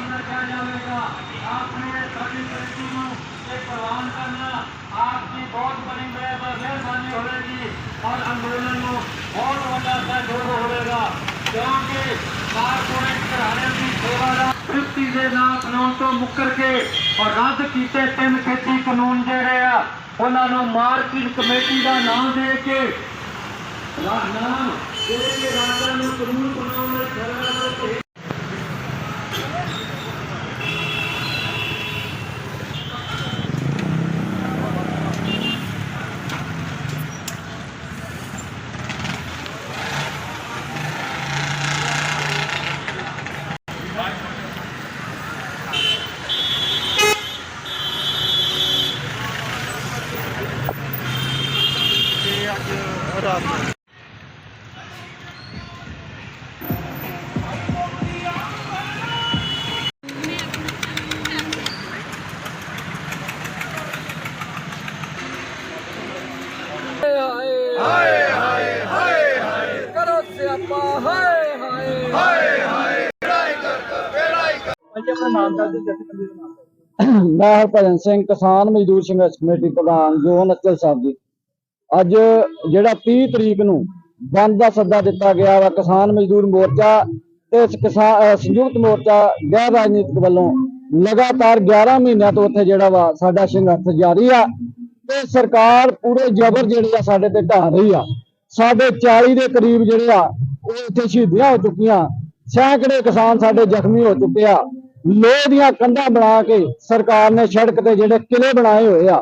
ਅੰਦਰ ਕਿਹਾ ਜਾਵੇਗਾ। ਆਪਣੇ ਸਾਡੀ ਕ੍ਰਿਤੀ ਨੂੰ ਇਹ ਪ੍ਰਵਾਨ ਕਰਨਾ ਆਪ ਦੀ ਬਹੁਤ ਬੜੀ ਮਿਹਰਬਾਨੀ ਹੋਵੇਗੀ ਔਰ ਅੰਦੋਲਨ ਨੂੰ ਬਹੁਤ ਵੱਡਾ ਸਹਿਯੋਗ ਹੋਵੇਗਾ। ਕਿਉਂਕਿ ਕਾਰਪੋਰੇਟ ਘਰਾਣਿਆਂ ਦੀ ਸੇਵਾ ਦਾ ਤ੍ਰਿਪਤੀ ਦੇ ਨਾਂ ਕਾਨੂੰਨ ਤੋਂ ਮੁੱਕਰ ਕੇ ਔਰ ਰੱਦ ਕੀਤੇ ਤਿੰਨ ਖੇਤੀ ਕਾਨੂੰਨ ਜਿਹੜੇ ਆ, ਉਹਨਾਂ ਨੂੰ ਮਾਰਕੀਟ ਕਮੇਟੀ ਦਾ ਨਾਮ ਦੇ ਕੇ ਨਾਮ ਦੇ ਰਾਜਾਂ ਨੂੰ ਕਾਨੂੰਨ ਬਣਾਉਣ ਲਈ ਖੜਾ ਮੈਂ ਹਰਭਜਨ ਸਿੰਘ, ਕਿਸਾਨ ਮਜ਼ਦੂਰ ਸੰਘਰਸ਼ ਕਮੇਟੀ ਪ੍ਰਧਾਨ ਜੋਨ ਅਚਲ ਸਾਹਿਬ ਜੀ। ਅੱਜ ਜਿਹੜਾ 30 ਤਰੀਕ ਨੂੰ ਬੰਦ ਦਾ ਸੱਦਾ ਦਿੱਤਾ ਗਿਆ ਵਾ ਕਿਸਾਨ ਮਜ਼ਦੂਰ ਮੋਰਚਾ ਤੇ ਕਿਸਾਨ ਸੰਯੁਕਤ ਮੋਰਚਾ ਗੈਰ ਰਾਜਨੀਤਿਕ ਵੱਲੋਂ ਲਗਾਤਾਰ 11 ਮਹੀਨਿਆਂ ਤੋਂ ਉੱਥੇ ਜਿਹੜਾ ਵਾ ਸਾਡਾ ਸੰਘਰਸ਼ ਜਾਰੀ ਆ ਤੇ ਸਰਕਾਰ ਪੂਰੇ ਜ਼ਬਰ ਜਿਹੜੀ ਆ ਸਾਡੇ ਤੇ ਢਾ ਰਹੀ ਆ। ਸਾਡੇ 40 ਦੇ ਕਰੀਬ ਜਿਹੜੇ ਆ, ਉਹ ਇੱਥੇ ਸ਼ਹੀਦੀਆਂ ਹੋ ਚੁੱਕੀਆਂ। ਸੈਂਕੜੇ ਕਿਸਾਨ ਸਾਡੇ ਜ਼ਖਮੀ ਹੋ ਚੁੱਕੇ ਆ। ਲੋਹ ਦੀਆਂ ਕੰਧਾਂ ਬਣਾ ਕੇ ਸਰਕਾਰ ਨੇ ਸੜਕ ਤੇ ਜਿਹੜੇ ਕਿਲੇ ਬਣਾਏ ਹੋਏ ਆ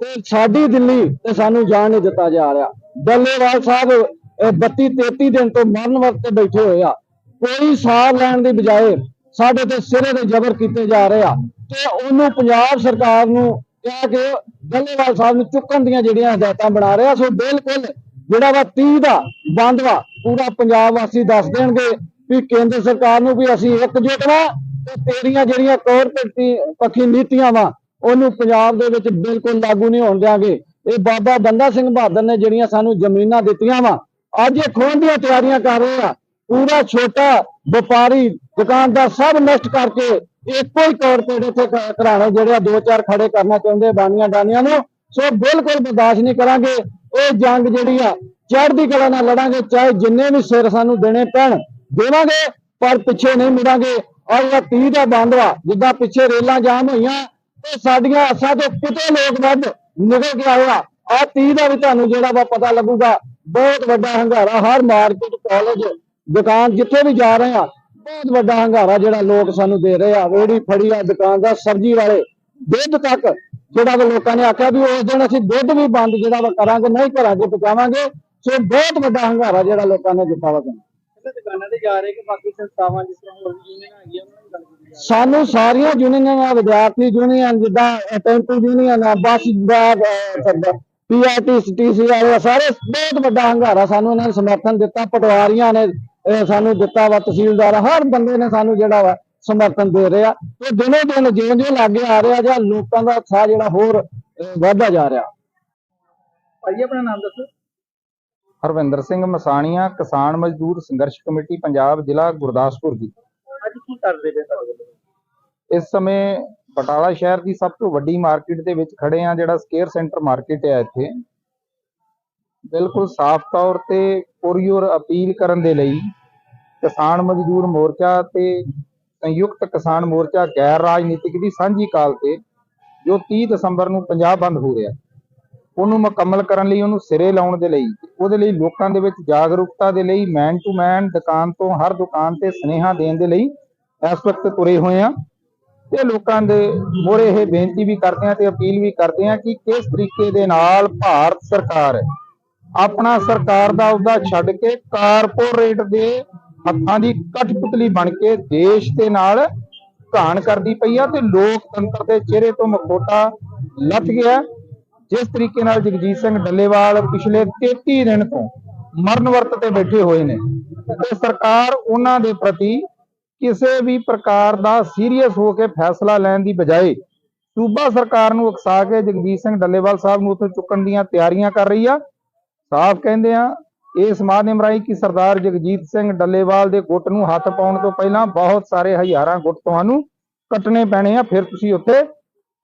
ਤੇ ਸਾਡੀ ਦਿੱਲੀ ਤੇ ਸਾਨੂੰ ਜਾਣ ਨਹੀਂ ਦਿੱਤਾ ਜਾ ਰਿਹਾ। ਡੱਲੇਵਾਲ ਸਾਹਿਬ 32 33 ਦਿਨ ਤੋਂ ਮਰਨ ਵਰਤੇ ਬੈਠੇ ਹੋਏ ਆ। ਕੋਈ ਸਾਰ ਲੈਣ ਦੀ ਬਜਾਏ ਸਾਡੇ ਤੇ ਸਿਰੇ ਦੇ ਜ਼ਬਰ ਕੀਤੇ ਜਾ ਰਹੇ ਆ ਤੇ ਉਹਨੂੰ ਪੰਜਾਬ ਸਰਕਾਰ ਨੂੰ ਕਿਹਾ ਕਿ ਬੱਲੇਵਾਲ ਸਾਹਿਬ ਨੂੰ ਚੁੱਕਣ ਦੀਆਂ ਜਿਹੜੀਆਂ ਹਦਾਇਤਾਂ ਬਣਾ ਰਿਹਾ ਸੋ ਬਿਲਕੁਲ ਜਿਹੜਾ ਵਾ 30 ਦਾ ਬੰਦ ਵਾ, ਪੂਰਾ ਪੰਜਾਬ ਵਾਸੀ ਦੱਸ ਦੇਣਗੇ ਵੀ ਕੇਂਦਰ ਸਰਕਾਰ ਨੂੰ ਵੀ ਅਸੀਂ ਇਕਜੁੱਟ ਵਾਂ ਤੇ ਤੇਰੀਆਂ ਜਿਹੜੀਆਂ ਕੋਰਪੋਰੇਟੀ ਪੱਖੀ ਨੀਤੀਆਂ ਵਾ, ਉਹਨੂੰ ਪੰਜਾਬ ਦੇ ਵਿੱਚ ਬਿਲਕੁਲ ਲਾਗੂ ਨਹੀਂ ਹੋਣ ਦਿਆਂਗੇ। ਇਹ ਬਾਬਾ ਬੰਦਾ ਸਿੰਘ ਬਹਾਦਰ ਨੇ ਜਿਹੜੀਆਂ ਸਾਨੂੰ ਜ਼ਮੀਨਾਂ ਦਿੱਤੀਆਂ ਵਾ, ਅੱਜ ਇਹ ਖੋਹਣ ਦੀਆਂ ਤਿਆਰੀਆਂ ਕਰ ਰਹੇ ਆ। ਪੂਰਾ ਛੋਟਾ ਵਪਾਰੀ, ਦੁਕਾਨਦਾਰ ਸਭ ਨਸ਼ਟ ਕਰਕੇ ਇੱਕੋ ਹੀ ਕਾਰਪੋਰੇਟ ਇੱਥੇ ਘਰਾਣੇ ਜਿਹੜੇ ਆ ਦੋ ਚਾਰ ਖੜੇ ਕਰਨਾ ਚਾਹੁੰਦੇ ਬਾਨੀਆਂ ਡਾਨੀਆਂ ਨੂੰ। ਸੋ ਬਿਲਕੁਲ ਬਰਦਾਸ਼ਤ ਨਹੀਂ ਕਰਾਂਗੇ। ਇਹ ਜੰਗ ਜਿਹੜੀ ਆ, ਚੜ੍ਹਦੀ ਕਲਾ ਨਾਲ ਲੜਾਂਗੇ, ਚਾਹੇ ਜਿੰਨੇ ਵੀ ਸਿਰ ਸਾਨੂੰ ਦੇਣੇ ਪੈਣ, ਦੇਵਾਂਗੇ, ਪਰ ਪਿੱਛੇ ਨਹੀਂ ਮੁੜਾਂਗੇ। ਆਹ ਜਿਹੜਾ 30 ਦਾ ਬੰਦ ਵਾ ਜਿੱਦਾਂ ਪਿੱਛੇ ਰੇਲਾਂ ਜਾਮ ਹੋਈਆਂ, ਤੇ ਸਾਡੀਆਂ ਅਸਾਂ ਤੋਂ ਕਿਤੇ ਲੋਕ ਵੱਧ ਨਿਕਲ ਗਿਆ ਆਏ ਆ। ਆਹ 30 ਦਾ ਵੀ ਤੁਹਾਨੂੰ ਜਿਹੜਾ ਵਾ ਪਤਾ ਲੱਗੂਗਾ, ਬਹੁਤ ਵੱਡਾ ਹੰਗਾਰਾ ਹਰ ਮਾਰਕੀਟ ਕਾਲਜ ਦੁਕਾਨ ਜਿੱਥੇ ਵੀ ਜਾ ਰਹੇ ਆ, ਬਹੁਤ ਵੱਡਾ ਹੰਗਾਰਾ ਜਿਹੜਾ ਲੋਕ ਸਾਨੂੰ ਦੇ ਰਹੇ ਆ। ਰੇੜੀ ਫੜੀ ਆ ਦੁਕਾਨਦਾਰ ਸਬਜ਼ੀ ਵਾਲੇ, ਦੁੱਧ ਤੱਕ ਜਿਹੜਾ ਵਾ ਲੋਕਾਂ ਨੇ ਆਖਿਆ ਵੀ ਉਸ ਦਿਨ ਅਸੀਂ ਦੁੱਧ ਵੀ ਬੰਦ ਜਿਹੜਾ ਵਾ ਕਰਾਂਗੇ, ਨਹੀਂ ਘਰਾਂ 'ਚ ਪਹੁੰਚਾਵਾਂਗੇ ਸੋ ਬਹੁਤ ਵੱਡਾ ਹੰਗਾਰਾ ਜਿਹੜਾ ਲੋਕਾਂ ਨੇ ਦਿੱਤਾ ਵਾ ਦੁਕਾਨਾਂ ਜਾ ਰਹੇ ਕਿ ਬਾਕੀ ਸੰਸਥਾਵਾਂ ਜਿਸ ਤਰ੍ਹਾਂ ਹੋਰ ਵੀ ਯੂਨੀਅਨ ਹੈਗੀਆਂ ਉਹਨਾਂ ਨਾਲ ਗੱਲ ਕੀਤੀ ਜਾ ਸਾਨੂੰ ਸਾਰੀਆਂ ਯੂਨੀਅਨਾਂ ਵਿਦਿਆਰਥੀ ਯੂਨੀਅਨ ਜਿੱਦਾਂ ਟੈਂਪੂ ਯੂਨੀਅਨ ਆ ਬੱਸ ਦਾ ਪੀਆਰਟੀ ਟੀਸੀ ਵਾਲੇ ਸਾਰੇ ਬਹੁਤ ਵੱਡਾ ਹੰਗਾਰਾ ਸਾਨੂੰ ਇਹਨਾਂ ਨੇ ਸਮਰਥਨ ਦਿੱਤਾ ਪਟਵਾਰੀਆਂ ਨੇ ਇਹ ਸਾਨੂੰ ਦਿੱਤਾ ਵਾ ਤਹਿਸੀਲਦਾਰ ਹਰ ਬੰਦੇ ਨੇ ਸਾਨੂੰ ਜਿਹੜਾ ਵਾ ਸਮਰਥਨ ਦੇ ਰਿਹਾ ਤੇ ਦਿਨੋ ਦਿਨ ਜਿਉਂ ਜਿਉਂ ਲਾਗੇ ਆ ਰਿਹਾ ਜਾਂ ਲੋਕਾਂ ਦਾ ਉਤਸ਼ਾਹ ਜਿਹੜਾ ਹੋਰ ਵੱਧਦਾ ਜਾ ਰਿਹਾ। ਭਾਈ ਆਪਣਾ ਨਾਮ ਦੱਸੋ। ਹਰਵਿੰਦਰ ਸਿੰਘ ਮਸਾਣੀਆਂ ਕਿਸਾਨ ਮਜ਼ਦੂਰ ਸੰਘਰਸ਼ ਕਮੇਟੀ ਪੰਜਾਬ ਜ਼ਿਲ੍ਹਾ ਗੁਰਦਾਸਪੁਰ ਜੀ ਅੱਜ ਕੀ ਕਰਦੇ ਪਏ ਤੁਹਾਡੇ ਇਸ ਸਮੇਂ ਬਟਾਲਾ ਸ਼ਹਿਰ ਦੀ ਸਭ ਤੋਂ ਵੱਡੀ ਮਾਰਕੀਟ ਦੇ ਵਿੱਚ ਖੜੇ ਆ ਜਿਹੜਾ ਸਕੇਅਰ ਸੈਂਟਰ ਮਾਰਕੀਟ ਹੈ ਇੱਥੇ। ਬਿਲਕੁਲ ਸਾਫ਼ ਤੌਰ ਤੇ ਪੁਰਯੁਰ ਅਪੀਲ ਕਰਨ ਦੇ ਲਈ ਕਿਸਾਨ ਮਜ਼ਦੂਰ ਮੋਰਚਾ ਤੇ ਸੰਯੁਕਤ ਕਿਸਾਨ ਮੋਰਚਾ ਗੈਰ ਰਾਜਨੀਤਿਕ ਦੀ ਸਾਂਝੀ ਕਾਲ ਤੇ ਜੋ 30 ਦਸੰਬਰ ਨੂੰ ਪੰਜਾਬ ਬੰਦ ਹੋ ਰਿਹਾ। ਉਹਨੂੰ ਮੁਕੰਮਲ ਕਰਨ ਲਈ, ਉਹਨੂੰ ਸਿਰੇ ਲਾਉਣ ਦੇ ਲਈ, ਉਹਦੇ ਲਈ ਲੋਕਾਂ ਦੇ ਵਿੱਚ ਜਾਗਰੂਕਤਾ ਦੇ ਲਈ ਮੈਨ ਟੂ ਮੈਨ ਦੁਕਾਨ ਤੋਂ ਹਰ ਦੁਕਾਨ ਤੇ ਸੁਨੇਹਾ ਦੇਣ ਦੇ ਲਈ ਇਸ ਵਕਤ ਤੁਰੇ ਹੋਏ ਆ ਤੇ ਲੋਕਾਂ ਦੇ ਮੋਰੇ ਇਹ ਬੇਨਤੀ ਵੀ ਕਰਦੇ ਆ ਤੇ ਅਪੀਲ ਵੀ ਕਰਦੇ ਆ ਕਿ ਕਿਸ ਤਰੀਕੇ ਦੇ ਨਾਲ ਭਾਰਤ ਸਰਕਾਰ ਆਪਣਾ ਸਰਕਾਰ ਦਾ ਅਹੁਦਾ ਛੱਡ ਕੇ ਕਾਰਪੋਰੇਟ ਦੇ ਹੱਥਾਂ ਦੀ ਕਠਪੁਤਲੀ ਬਣ ਕੇ ਦੇਸ਼ ਦੇ ਨਾਲ ਘਾਣ ਕਰਦੀ ਪਈ ਆ ਤੇ ਲੋਕਤੰਤਰ ਦੇ ਚਿਹਰੇ ਤੋਂ ਮਖੋਟਾ ਲੱਥ ਗਿਆ। ਜਿਸ ਤਰੀਕੇ ਨਾਲ ਜਗਜੀਤ ਸਿੰਘ ਡੱਲੇਵਾਲ ਪਿਛਲੇ 33 ਦਿਨ ਤੋਂ ਮਰਨ ਵਰਤ ਤੇ ਬੈਠੇ ਹੋਏ ਨੇ, ਤੇ ਸਰਕਾਰ ਉਹਨਾਂ ਦੇ ਪ੍ਰਤੀ ਕਿਸੇ ਵੀ ਪ੍ਰਕਾਰ ਦਾ ਸੀਰੀਅਸ ਹੋ ਕੇ ਫੈਸਲਾ ਲੈਣ ਦੀ ਬਜਾਏ ਸੂਬਾ ਸਰਕਾਰ ਨੂੰ ਉਕਸਾ ਕੇ ਜਗਜੀਤ ਸਿੰਘ ਡੱਲੇਵਾਲ ਸਾਹਿਬ ਨੂੰ ਉੱਥੋਂ ਚੁੱਕਣ ਦੀਆਂ ਤਿਆਰੀਆਂ ਕਰ ਰਹੀ ਆ। ਸਾਫ਼ ਕਹਿੰਦੇ ਆ ਇਸ ਮਾਧਿਅਮ ਰਾਹੀਂ ਕਿ ਸਰਦਾਰ ਜਗਜੀਤ ਸਿੰਘ ਡੱਲੇਵਾਲ ਦੇ ਗੁੱਟ ਨੂੰ ਹੱਥ ਪਾਉਣ ਤੋਂ ਪਹਿਲਾਂ ਬਹੁਤ ਸਾਰੇ ਹਜ਼ਾਰਾਂ ਗੁੱਟ ਤੁਹਾਨੂੰ ਕੱਟਣੇ ਪੈਣੇ ਆ, ਫਿਰ ਤੁਸੀਂ ਉੱਥੇ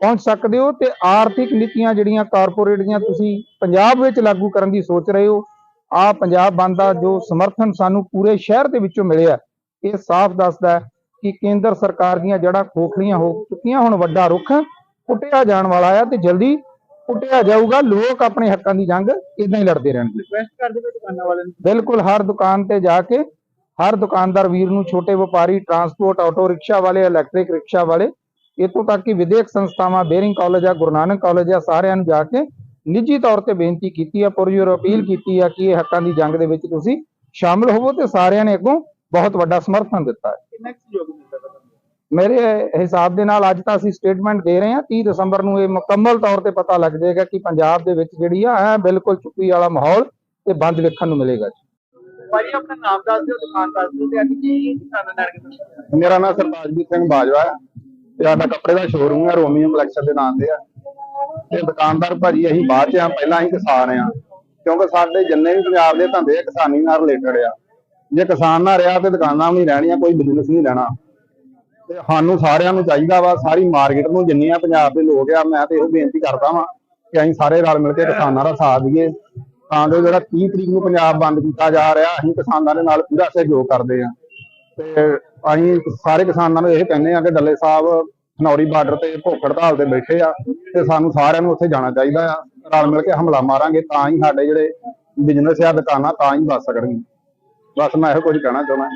ਪਹੁੰਚ ਸਕਦੇ ਹੋ ਤੇ ਆਰਥਿਕ ਨੀਤੀਆਂ ਜਿਹੜੀਆਂ ਕਾਰਪੋਰੇਟ ਦੀਆਂ ਤੁਸੀਂ ਪੰਜਾਬ ਵਿੱਚ ਲਾਗੂ ਕਰਨ ਦੀ ਸੋਚ ਰਹੇ ਹੋ ਆ ਪੰਜਾਬ ਬੰਦ ਦਾ ਜੋ ਸਮਰਥਨ ਸਾਨੂੰ ਪੂਰੇ ਸ਼ਹਿਰ ਦੇ ਵਿੱਚੋਂ ਮਿਲਿਆ ਇਹ ਸਾਫ਼ ਦੱਸਦਾ ਹੈ ਕਿ ਕੇਂਦਰ ਸਰਕਾਰ ਦੀਆਂ ਜੜ੍ਹਾਂ ਖੋਖਲੀਆਂ ਹੋ ਚੁੱਕੀਆਂ ਹੁਣ ਵੱਡਾ ਰੁੱਖ ਪੁੱਟਿਆ ਜਾਣ ਵਾਲਾ ਆ ਤੇ ਜਲਦੀ ਪੁੱਟਿਆ ਜਾਊਗਾ ਲੋਕ ਆਪਣੇ ਹੱਕਾਂ ਦੀ ਜੰਗ ਇਦਾਂ ਹੀ ਲੜਦੇ ਰਹਿਣਗੇ। ਰਿਕਵੈਸਟ ਕਰਦੇ ਪਏ ਦੁਕਾਨਾਂ ਵਾਲਿਆਂ ਨੂੰ? ਬਿਲਕੁਲ ਹਰ ਦੁਕਾਨ ਤੇ ਜਾ ਕੇ ਹਰ ਦੁਕਾਨਦਾਰ ਵੀਰ ਨੂੰ ਛੋਟੇ ਵਪਾਰੀ ਟਰਾਂਸਪੋਰਟ ਆਟੋ ਰਿਕਸ਼ਾ ਵਾਲੇ ਇਲੈਕਟ੍ਰਿਕ ਰਿਕਸ਼ਾ ਵਾਲੇ ਇੱਥੋਂ ਤੱਕ ਕਿ ਵਿਦੇਕ ਸੰਸਥਾਵਾਂ ਬੇਰਿੰਗ ਕਾਲਜ ਆ ਗੁਰੂ ਨਾਨਕ ਕਾਲਜ ਆ ਸਾਰਿਆਂ ਨੂੰ ਜਾ ਕੇ ਨਿੱਜੀ ਤੌਰ ਤੇ ਬੇਨਤੀ ਕੀਤੀ ਆ ਪੁਰਜੋਰ ਅਪੀਲ ਕੀਤੀ ਆ ਕਿ ਇਹ ਹੱਕਾਂ ਦੀ ਜੰਗ ਦੇ ਵਿੱਚ ਤੁਸੀਂ ਸ਼ਾਮਲ ਹੋਵੋ ਤੇ ਸਾਰਿਆਂ ਨੇ ਅੱਗੋਂ ਬਹੁਤ ਵੱਡਾ ਸਮਰਥਨ ਦਿੱਤਾ ਹੈ। ਕਿੰਨਾ ਕੁ ਸਹਿਯੋਗ ਮਿਲਦਾ ਤੁਹਾਨੂੰ? ਮੇਰੇ ਹਿਸਾਬ ਦੇ ਨਾਲ ਅੱਜ ਤਾਂ ਅਸੀਂ ਸਟੇਟਮੈਂਟ ਦੇ ਰਹੇ ਹਾਂ 30 ਦਸੰਬਰ ਨੂੰ ਇਹ ਮੁਕੰਮਲ ਤੌਰ ਤੇ ਪਤਾ ਲੱਗ ਜਾਏਗਾ ਕਿ ਪੰਜਾਬ ਦੇ ਵਿੱਚ ਜਿਹੜੀ ਆ ਐ ਬਿਲਕੁਲ ਚੁੱਪੀ ਵਾਲਾ ਮਾਹੌਲ ਤੇ ਬੰਦ ਵੇਖਣ ਨੂੰ ਮਿਲੇਗਾ ਜੀ। ਭਾਜੀ ਆਪਣਾ ਨਾਮ ਦੱਸ ਦਿਓ ਦੁਕਾਨ ਦੱਸ ਦਿਓ ਤੇ ਅੱਜ ਕੀ ਦੁਕਾਨਾਂ ਨਾਲ ਕੇ ਤੁਸੀਂ ਮੇਰਾ ਨਾਮ ਸਰਤਾਜਵੀਰ ਸਿੰਘ ਬਾਜਵਾ ਹੈ। ਤੇ ਸਾਡਾ ਕੱਪੜੇ ਦਾ ਸ਼ੋਰੂਮ ਹੈ ਰੋਮੀਓ ਕਲੈਕਸ਼ਨ ਦੇ ਨਾਮ ਤੇ ਆ। ਤੇ ਦੁਕਾਨਦਾਰ ਭਾਜੀ, ਅਸੀਂ ਬਾਅਦ ਚ ਆ, ਪਹਿਲਾਂ ਅਸੀਂ ਕਿਸਾਨ ਆ। ਕਿਉਂਕਿ ਸਾਡੇ ਜਿੰਨੇ ਵੀ ਪੰਜਾਬ ਦੇ ਧੰਦੇ ਆ, ਕਿਸਾਨੀ ਨਾਲ ਰਿਲੇਟਡ ਆ। ਜੇ ਕਿਸਾਨ ਨਾ ਰਿਹਾ ਤੇ ਦੁਕਾਨਾਂ ਵੀ ਨਹੀਂ ਰਹਿਣੀਆਂ, ਕੋਈ ਬਿਜ਼ਨਸ ਨਹੀਂ ਰਹਿਣਾ। ਤੇ ਸਾਨੂੰ ਸਾਰਿਆਂ ਨੂੰ ਚਾਹੀਦਾ ਵਾ, ਸਾਰੀ ਮਾਰਕੀਟ ਨੂੰ ਜਿੰਨੀਆਂ ਪੰਜਾਬ ਦੇ ਲੋਕ ਆ, ਮੈਂ ਤੇ ਇਹੋ ਬੇਨਤੀ ਕਰਦਾ ਵਾਂ ਕਿ ਅਸੀਂ ਸਾਰੇ ਰਲ ਮਿਲ ਕੇ ਕਿਸਾਨਾਂ ਦਾ ਸਾਥ ਦਈਏ। ਤਾਂ ਜੋ ਜਿਹੜਾ 30 ਤਰੀਕ ਨੂੰ ਪੰਜਾਬ ਬੰਦ ਕੀਤਾ ਜਾ ਰਿਹਾ, ਅਸੀਂ ਕਿਸਾਨਾਂ ਦੇ ਨਾਲ ਪੂਰਾ ਸਹਿਯੋਗ ਕਰਦੇ ਆ। ਤੇ ਅਸੀਂ ਸਾਰੇ ਕਿਸਾਨਾਂ ਨੂੰ ਇਹ ਕਹਿੰਦੇ ਆ ਕਿ ਡੱਲੇ ਸਾਹਿਬ ਖਨੌਰੀ ਬਾਰਡਰ ਤੇ ਭੁੱਖ ਹੜਤਾਲ ਤੇ ਬੈਠੇ ਆ ਤੇ ਸਾਨੂੰ ਸਾਰਿਆਂ ਨੂੰ ਉੱਥੇ ਜਾਣਾ ਚਾਹੀਦਾ ਆ। ਰਲ ਮਿਲ ਕੇ ਹਮਲਾ ਮਾਰਾਂਗੇ ਤਾਂ ਹੀ ਸਾਡੇ ਜਿਹੜੇ ਬਿਜ਼ਨਸ ਆ, ਦੁਕਾਨਾਂ ਤਾਂ ਹੀ ਬਚ ਸਕਣਗੇ ਬਸ ਮੈਂ ਇਹੋ ਕੁਝ ਕਹਿਣਾ ਚਾਹੁੰਦਾ।